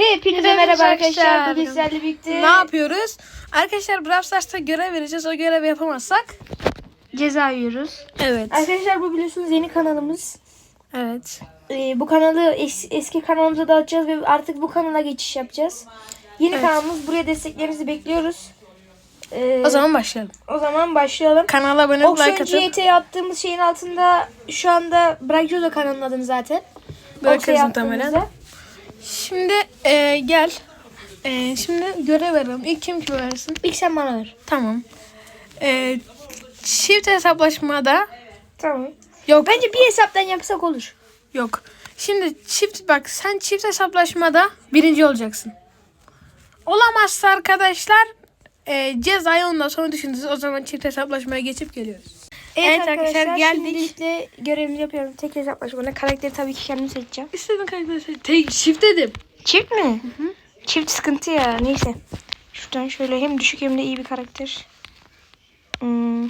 Hepinize Hepinize merhaba arkadaşlar. Bugün sizlerle birlikte Ne yapıyoruz? Arkadaşlar Brawl Stars'ta görev vereceğiz. O görevi yapamazsak. ceza yiyoruz. Evet. Arkadaşlar bu biliyorsunuz yeni kanalımız. Evet. Ee, bu kanalı es- eski kanalımıza dağıtacağız ve artık bu kanala geçiş yapacağız. Yeni Evet. kanalımız. Buraya desteklerinizi bekliyoruz. Ee, O zaman başlayalım. o zaman başlayalım. Kanala abone olup like atıp GT attığımız şeyin altında şu anda bırakıyoruz o kanalın adını zaten. Bırakırız muhtemelen. Şimdi e, gel. E, şimdi görev verelim. İlk kim kime versin? İlk sen bana ver. Tamam. E, çift hesaplaşmada Tamam. yok Bence bir hesaptan yapsak olur. yok. Şimdi çift bak sen çift hesaplaşmada birinci olacaksın. Olamazsa arkadaşlar e, cezayı ondan sonra düşünürüz. O zaman çift hesaplaşmaya geçip geliyoruz. Evet, Evet arkadaşlar, arkadaşlar, geldik. Şimdilikle görevimi yapıyorum. Tek hesaplaşmada. Karakteri tabii ki kendim seçeceğim. İstediğin karakter Tek çift dedim. Çift mi? Çift sıkıntı ya. Neyse. Şuradan şöyle hem düşük hem de iyi bir karakter. Hmm,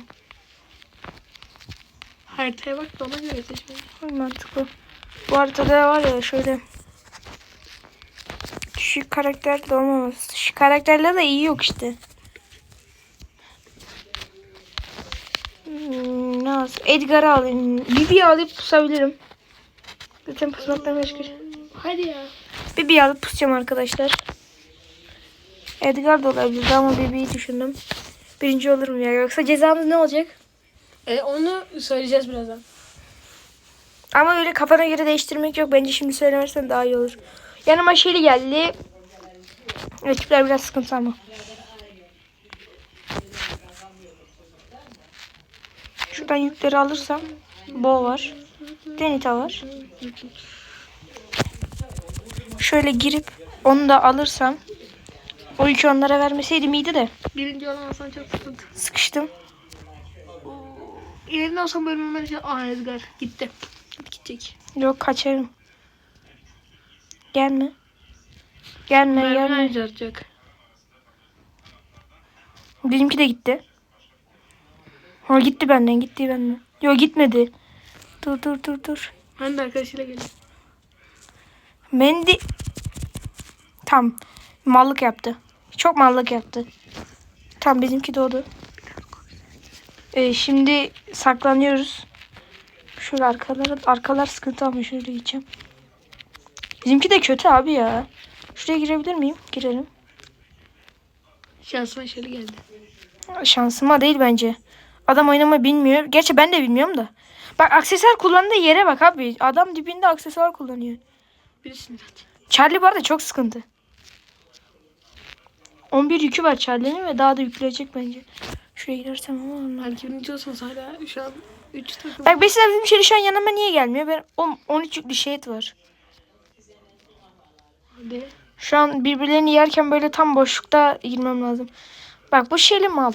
Haritaya bak da ona göre seçmeyi. mantıklı. Bu haritada var ya şöyle düşük karakter de olmamız. Şu karakterler de iyi yok işte. Olsun? Edgar'ı alayım. Bibi'yi alıp pusabilirim. Zaten pusmaktan başka şey. Hadi ya. Bibi'yi alıp pusacağım arkadaşlar. Edgar da olabilirdi ama Bibi'yi düşündüm. Birinci olurum ya. Yoksa cezamız ne olacak? E, onu söyleyeceğiz birazdan. Ama öyle kafana göre değiştirmek yok. Bence şimdi söylemezsen daha iyi olur. Yanıma Shelly geldi. Rakipler biraz sıkıntı ama. Şuradan yükleri alırsam. Bo var. Denita var. Şöyle girip onu da alırsam. O yükü onlara vermeseydim iyiydi de. Birinci olamazsan çok sıkıntı. Sıkıştım. Yerinde olsam bölümüm ben şey... Aa Edgar gitti. Gidecek. Yok kaçarım. Gelme. Gelme gelme. Mermi. Benimki de gitti. Ha gitti benden gitti benden. Yok gitmedi. Dur dur dur dur. Ben de arkadaşıyla geldim. Mendi. Tam mallık yaptı. Çok mallık yaptı. Tam bizimki doğdu. Ee, şimdi saklanıyoruz. Şöyle arkalara, arkalar sıkıntı ama şöyle gideceğim. Bizimki de kötü abi ya. Şuraya girebilir miyim? Girelim. Şansıma şöyle geldi. Şansıma değil bence. Adam oynamayı bilmiyor. Gerçi ben de bilmiyorum da. Bak aksesuar kullandığı yere bak abi. Adam dibinde aksesuar kullanıyor. Birisini at. Charlie bu arada çok sıkıntı. 11 yükü var Charlie'nin ve daha da yükleyecek bence. Şuraya gidersem ama onlar. Halbuki birinci olsanız hala şu an 3 takım. Bak mesela bizim şey şu an yanıma niye gelmiyor? Ben on- 13 yüklü şehit var. Hadi. Şu an birbirlerini yerken böyle tam boşlukta girmem lazım. Bak bu şeyli mal.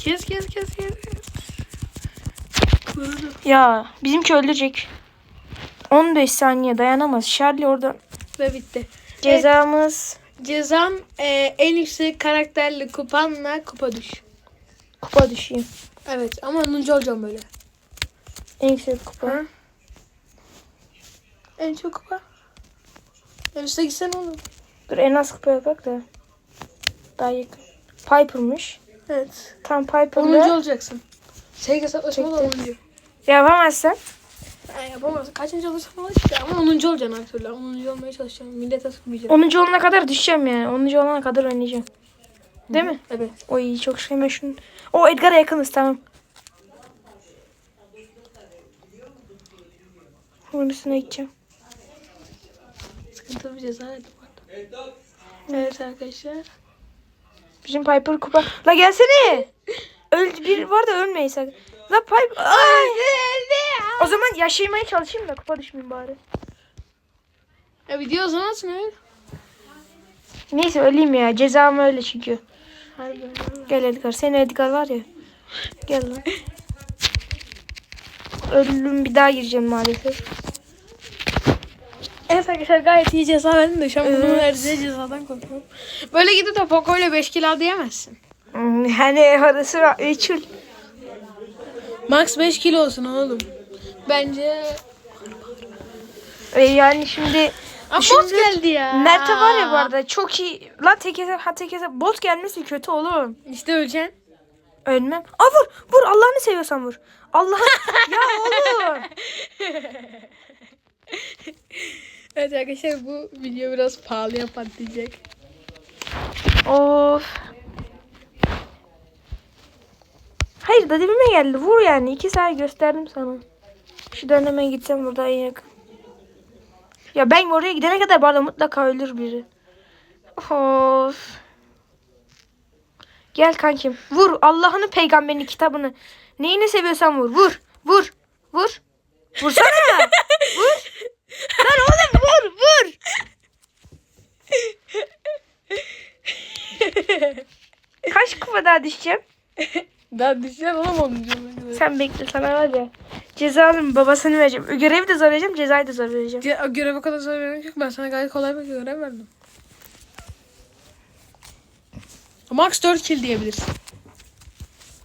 Kes kes kes kes. Ya bizimki ölecek. 15 saniye dayanamaz. Charlie orada Ve bitti. cezamız Cezam e, en yüksek karakterli kupanla kupa düş. kupa düşeyim. Evet ama 10. olacağım böyle. En yüksek kupa. Ha? En çok kupa. En üstte gitsen oğlum. Dur en az kupa yapak da. Daha yakın. Piper'mış. Evet. Tam 10. Piper'da. olacaksın. Şey hesaplaşma da 10. Çektim. Yapamazsan. Yani yapamazsın. Kaçıncı falan işte ama 10. olacaksın her türlü. 10. olmaya çalışacağım. Millete sıkmayacağım. 10. olana kadar düşeceğim yani. 10. olana kadar oynayacağım. Değil mi? Evet. Oy çok şey şunu. O Edgar'a yakınız tamam. Orasına gideceğim. Sıkıntılı bir ceza verdim bu arada. Evet arkadaşlar. Bizim Piper kupa. La gelsene. Öl bir var da ölmeyiz. La Piper. Ay. O zaman yaşamaya çalışayım da kupa düşmeyeyim bari. Ya video o zaman ne? Neyse öleyim ya. Cezam öyle çünkü. Gel Edgar. Senin Edgar var ya. Gel lan. Öldüm bir daha gireceğim maalesef. Evet arkadaşlar gayet iyi ceza verdim de şu an bunun verdiği cezadan korkuyorum. Böyle gidip de Poco ile 5 kilo diyemezsin. Hmm, Yani orası. Meçhul. Max 5 kilo olsun oğlum. Bence E yani şimdi Aa, bot geldi ya. Mert'e var ya bu arada çok iyi. Lan tek hesap, ha tek hesap. Bot gelmesi kötü oğlum. İşte öleceksin. Ölmem. Aa vur. Vur Allah'ını seviyorsan vur. Allah. ya oğlum. Evet arkadaşlar bu video biraz pahalıya patlayacak. Of. Hayır da dibime geldi. Vur yani. iki saat gösterdim sana. Şu döneme gitsem burada en yakın. Ya ben oraya gidene kadar arada mutlaka ölür biri. Of. Gel kankim. Vur Allah'ını peygamberin kitabını. Neyini seviyorsan vur. Vur. Vur. Vur. Vursana. vur. Lan oğlum Vur. Kaç kupa daha düşeceğim? Daha düşeceğim olamam. Sen bekle sana var ya. Cezanın babasını vereceğim. Görevi de zor vereceğim. Cezayı da zor vereceğim. Ce- Göreve kadar zor vermek yok. Ben sana gayet kolay bir görev verdim. Max 4 kill diyebilirsin.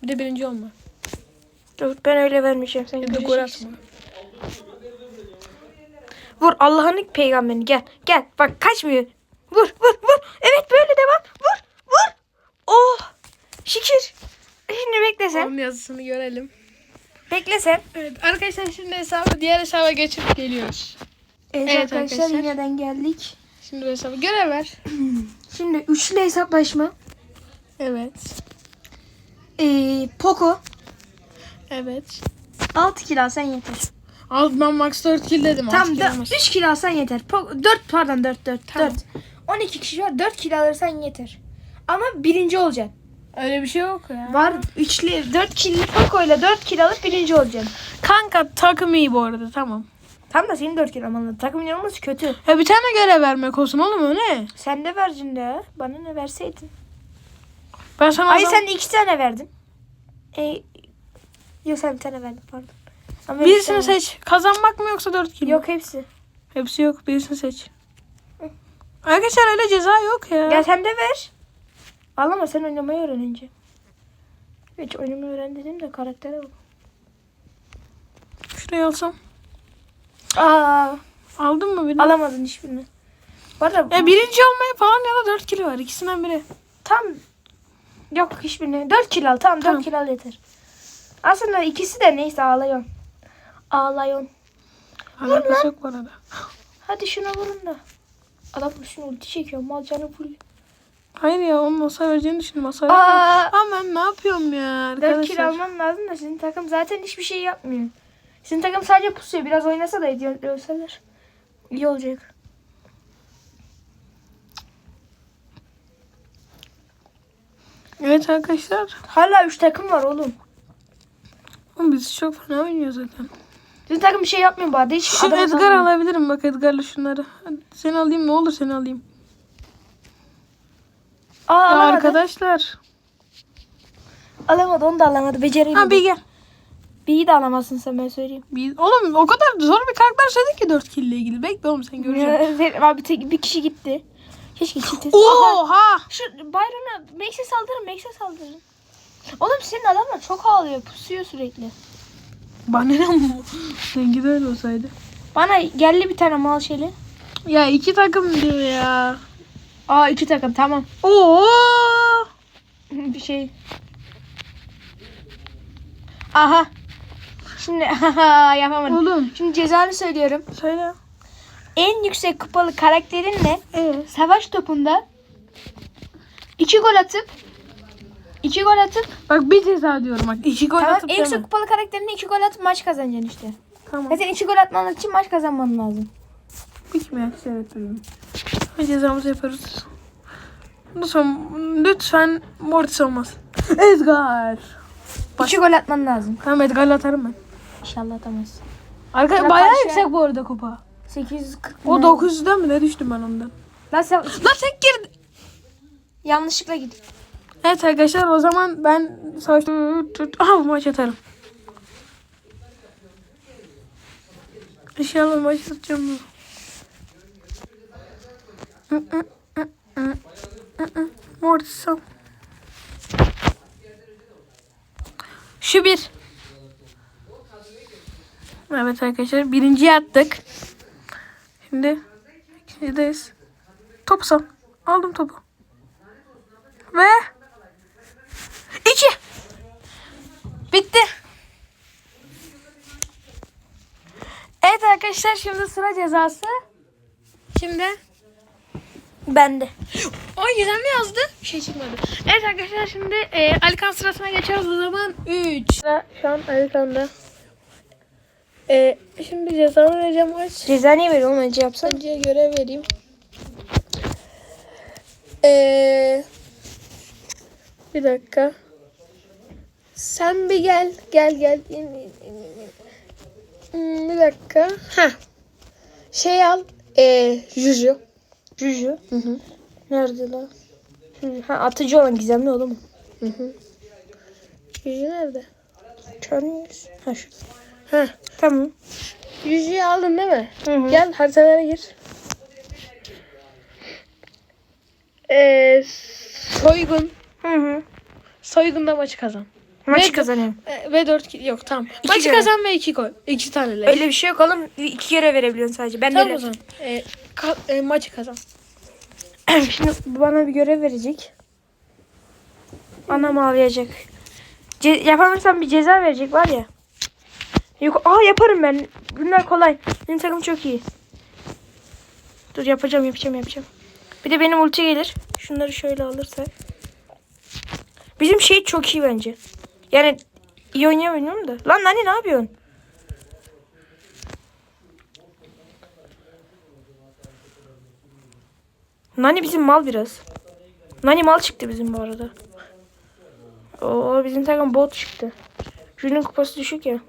Bir de birinci olma. Dur ben öyle vermeyeceğim. Sen Ya da gol atma. Vur Allah'ın peygamberini gel. Gel bak kaçmıyor. Vur vur vur. Evet böyle devam. Vur vur. Oh. Şükür. Şimdi bekle sen. Onun yazısını görelim. Bekle sen. Evet arkadaşlar şimdi hesabı diğer hesaba geçip geliyoruz. Evet, Evet arkadaşlar, arkadaşlar. yineden geldik. Şimdi hesabı görev ver. Şimdi üçlü hesaplaşma. Evet. Ee, Poco. Evet. 6 kilo alsan yeter. Al ben max 4 kill dedim. Tam da 3 kilo alsan yeter. Po- 4 pardon 4 4 Tamam. 4. 12 kişi var 4 kilo alırsan yeter. Ama birinci olacaksın. Öyle bir şey yok ya. Var 3'lü 4 kilo Poco ile 4 kilo alıp birinci olacaksın. Kanka takım iyi bu arada tamam. Tam da senin 4 kilo alman lazım. Takımın olması kötü. Ya bir tane görev vermek olsun oğlum o ne? Sen de vereceksin de. Bana ne verseydin. Ben sana Ay adam- sen 2 tane verdin. E, yok sen bir tane verdin pardon. Ama birisini tane- seç. Kazanmak mı yoksa 4 kill mi? Yok hepsi. Hepsi yok. Birisini seç. Arkadaşlar öyle ceza yok ya. Gel sen de ver. Ağlama sen oynamayı öğrenince. Hiç oynamayı öğren dedim de karaktere bak. Şuraya alsam. Aa, Aldın mı birini? alamadın hiçbirini. Bu arada Ya birinci olmayı falan ya da 4 kilo var. İkisinden biri. tam yok hiçbirini. 4 kilo al tamam 4 Tamam. kilo al yeter. Aslında ikisi de neyse ağlayon. Ağlayon. Alakası yok bu arada. Hadi şuna vurun da. Adam şunu ulti çekiyor mal canı full. Hayır ya onun masa vereceğini düşündüm. Masa Aa, Ama ben ne yapıyorum ya 4 kilo arkadaşlar? alman lazım da sizin takım zaten hiçbir şey yapmıyor. Sizin takım sadece pusuyor. Biraz oynasa da ediyor ölseler. İyi olacak. Evet arkadaşlar. Hala 3 takım var oğlum. Oğlum Biz çok fena oynuyoruz zaten. Sizin takım bir şey yapmıyor bu arada. Hiç Şu adam Edgar sanmıyor. alabilirim bak Edgar'la şunları. Hadi seni alayım ne olur seni alayım. Aa Ya alamadı. arkadaşlar. Alamadı onu da alamadı. Beceremedi. Ha bir gel. B'yi de alamazsın sen ben söyleyeyim. Bir, oğlum o kadar zor bir karakter söyledin ki 4 kill ile ilgili. Bekle oğlum sen göreceksin. Abi tek, bir kişi gitti. Keşke çift Aha. Oha! Şu Byron'a Max'e saldırın Max'e saldırın. Oğlum senin adamlar çok ağlıyor. Pusuyor sürekli. Bana ne bu? Rengi de öyle olsaydı. Bana geldi bir tane mal şeyli. Ya iki takım diyor ya. Aa iki takım tamam. Oo! bir şey. Aha. Şimdi yapamadım. Oğlum Şimdi cezanı söylüyorum. söyle. En yüksek kupalı karakterinle Ee? savaş topunda iki gol atıp iki gol atıp Bak bir ceza diyorum bak. İki gol tamam atıp en yüksek kupalı karakterinle iki gol atıp maç kazanacaksın işte. Tamam. Zaten iki gol atman için maç kazanman lazım. Hiç mi aksi evet dedim. Ve cezamızı yaparız. Lütfen, lütfen Mortis olmaz. Edgar. Baş- İki gol atman lazım. Tamam Edgar'la atarım ben. İnşallah atamazsın. Arka Sana bayağı karşı- yüksek bu arada kupa. 840. O 900'den mi ne düştüm ben ondan. Lan sen Lan tek girdi. yanlışlıkla git. Evet arkadaşlar o zaman ben savaş... Aha bu maç atarım. İnşallah maç atacağım. Mortis al. Şu bir. Evet arkadaşlar birinciyi attık. Şimdi Yedeyiz. Topu sal. Aldım topu. Ve iki. Bitti. Evet arkadaşlar şimdi sıra cezası. Şimdi Bende. Ay güzel mi yazdı? Bir şey çıkmadı. Evet arkadaşlar şimdi e, Alikan sırasına geçiyoruz o zaman 3. Şu an Alikan'da. E, şimdi cezamı vereceğim aç. Ceza niye veriyor oğlum önce yapsan? Önce görev vereyim. Ee, bir dakika. Sen bir gel. Gel gel. İn, in, in, in. Hmm, bir dakika. Ha. Şey al. Ee, Juju. Juju. Hı hı. Nerede lan? Ha atıcı olan gizemli oğlum. Hı hı. Juju nerede? Çarmıyoruz. Ha şu. Ha. Tamam. Juju'yu aldın değil mi? Hı hı. Gel haritalara gir. Ee, soygun. Hı hı. Soygunda maçı kazan. Maçı kazanıyorum. E, ve 4 kill yok tamam. İki Maçı kere. kazan ve 2 koy. 2 tane Öyle bir şey yok oğlum. İki kere verebiliyorsun sadece. Ben Tamam de o zaman. E, ka- e, maçı kazan. Şimdi bana bir görev verecek. Anam ağlayacak. Ce- yapamazsam bir ceza verecek var ya. Yok, aa yaparım ben. Bunlar kolay. Benim takım çok iyi. Dur yapacağım yapacağım yapacağım. Bir de benim ulti gelir. Şunları şöyle alırsak. Bizim şey çok iyi bence. Yani iyi oynayamıyorum da. Lan Nani ne yapıyorsun? Nani bizim mal biraz. Nani mal çıktı bizim bu arada. Oo bizim takım bot çıktı. Jün'ün kupası düşük ya.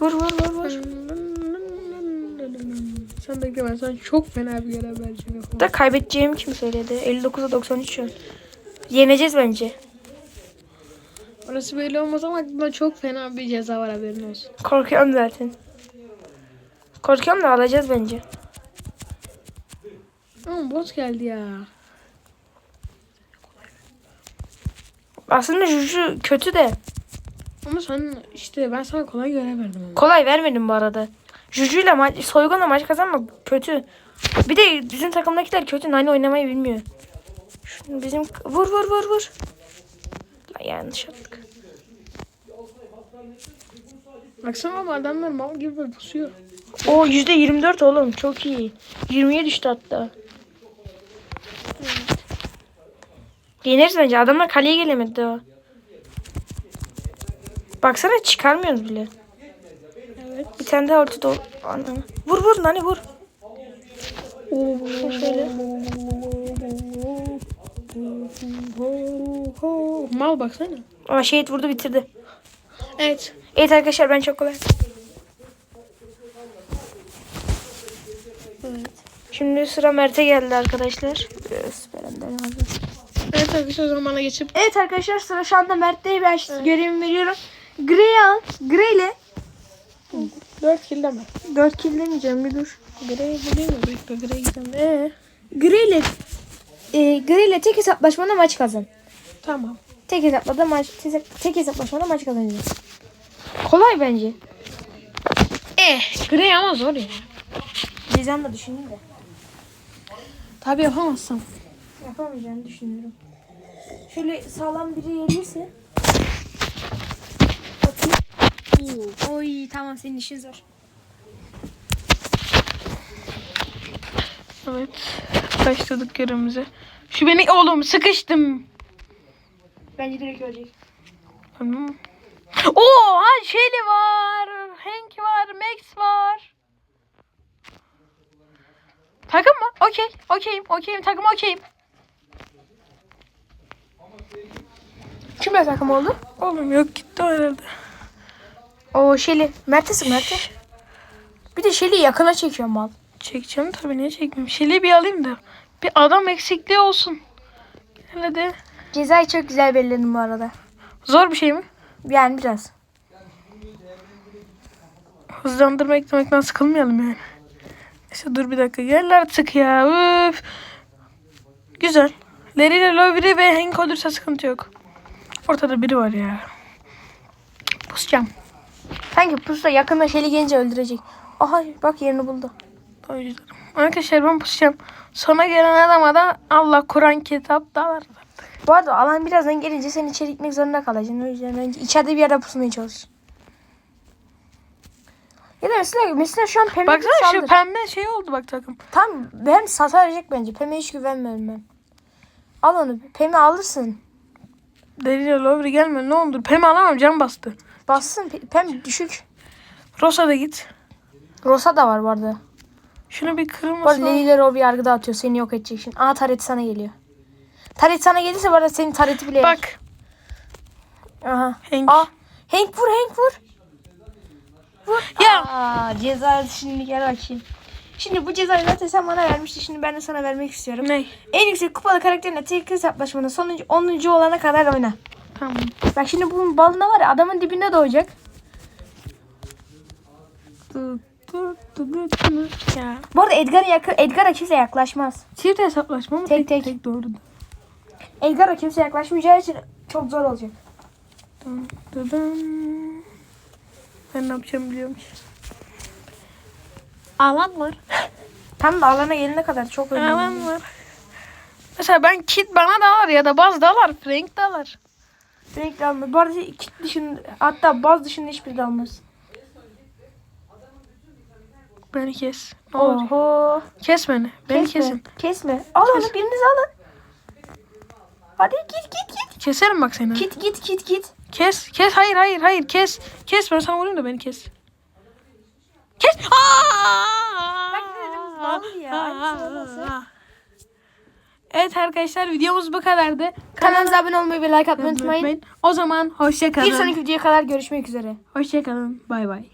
Vur vur vur vur. Sen bekle ben sana çok fena bir görev vereceğim. Da kaybedeceğimi kim söyledi? 59'a 93 şu an. Yeneceğiz bence. Orası belli olmaz ama aklımda çok fena bir ceza var haberin olsun. Korkuyorum zaten. Korkuyorum da alacağız bence. Ama bot geldi ya. Aslında Juju kötü de. Ama sen işte ben sana kolay görev verdim ama. Kolay vermedim bu arada. Juju'yla maç, soygunla maç kazanmak kötü. Bir de bizim takımdakiler kötü. Nani oynamayı bilmiyor. Şunu bizim vur vur vur vur. Lan yanlış attık. Baksana ama adamlar mal gibi böyle pusuyor. O yüzde 24 oğlum çok iyi. 20'ye düştü hatta. Yeneriz bence. Adamlar kaleye gelemedi daha. Baksana çıkarmıyoruz bile. Evet. Bir tane daha ortada ol. Ana. Vur vur Nani vur. Şöyle. Mal baksana. Ama şehit vurdu bitirdi. Evet. Evet arkadaşlar ben çok kolay. Evet. Şimdi sıra Mert'e geldi arkadaşlar. Aldım. Evet arkadaşlar o zaman bana geçip Evet arkadaşlar sıra şu anda Mert'te ben görevimi veriyorum. Grey'i al. Grey ile 4 kill deme. 4 kill demeyeceğim bir dur. Grey bulayım mı? Bekle Grey gidelim. Ee, Grey ile e, Grey ile tek hesaplaşmada maç kazan. tamam. Tek hesaplarda maç tek, tek hesaplaşmada maç kazanacağız. Kolay bence. Eh, Grey ama zor ya. Cezamı da düşündüm de. Tabii yapamazsam. Yapamayacağını düşünüyorum. Şöyle sağlam biri gelirse. Oo, Oy tamam senin işin zor. Evet. Başladık görevimize. Şu beni oğlum sıkıştım. Bence direkt ölecek. Tamam. Oo, ha Shelly var. Hank var. Max var. Takım mı? Okey. Okeyim. Okeyim. Takım okeyim. Kimle takım oldu? Oğlum yok gitti herhalde. O Şeli. Mert'e sık Mert'e. Bir de Şeli'yi yakına çekiyor mal. Çekeceğim tabii niye çekmeyeyim. Shelly'i bir alayım da. Bir adam eksikliği olsun. Gel hadi. Cezayı çok güzel belirledim bu arada. Zor bir şey mi? Yani biraz. Hızlandırma eklemekten sıkılmayalım yani. Neyse dur bir dakika. Gel artık ya. Üf. Güzel. Larry ile Lovry ve Hank olursa sıkıntı yok. Ortada biri var ya. Pusacağım. Sanki pusuda yakında Shelly gelince öldürecek. Aha bak yerini buldu. Arkadaşlar ben pusacağım. Sona gelen adama da Allah Kur'an kitap dalar. Bu arada alan birazdan gelince sen içeri gitmek zorunda kalacaksın. O yüzden bence içeride bir yerde pusmaya çalış. Ya da mesela, mesela şu an pembe Baksana şu saldır. pembe şey oldu bak takım. Tam hem sata verecek bence. Pem'e hiç güvenmiyorum ben. Al onu. Pem'i alırsın. Deliyle Lovri gelme ne olur. Pem alamam can bastı. Bassın. Pe- Pem düşük. Rosa da git. Rosa da var bu arada. Şunu bir arada kırılmasın. Leli'ler o bir yargıda atıyor. Seni yok edecek şimdi. Aa taret sana geliyor. Taret sana gelirse bu arada senin tareti bile Bak. Aha. Hank. Aa. Hank vur Hank vur. Vur. Ya. Aa, ceza şimdi gel bakayım. Şimdi bu cezayı zaten sen bana vermiştin. Şimdi ben de sana vermek istiyorum. Ne? En yüksek kupalı karakterine tek hesaplaşmanın sonuncu 10. olana kadar oyna. Tamam. Bak şimdi bunun balına var ya adamın dibinde doğacak. Ya. Bu arada Edgar'a yakın, Edgar'a kimse yaklaşmaz. Çift hesaplaşma mı? Tek, tek. Tek doğru. Edgar'a kimse yaklaşmayacağı için çok zor olacak. Ben ne yapacağımı biliyorum. Alan var. Tam da alana gelene kadar çok önemli. Alan var. Mesela ben kit bana dalar ya da baz dalar. Frank dalar. Renkli alma. Bu arada kit dışında hatta baz dışında hiçbir de almaz. Beni kes. Ne olur. Oho. Kes beni. Beni Kesme. kesin. Kesme. Al onu biriniz alın. Hadi git git git. Keserim bak seni. Git git git git. Kes. Kes. Hayır hayır hayır. Kes. Kes. Ben sana vurayım da beni kes. Kes. Aa! Bak dedim, bağlı ya. Aynısı olmasa. Evet arkadaşlar videomuz bu kadardı. Kanalımıza abone olmayı ve like atmayı unutmayın. O zaman hoşça kalın. Bir sonraki videoya kadar görüşmek üzere. Hoşça kalın. Bay bay.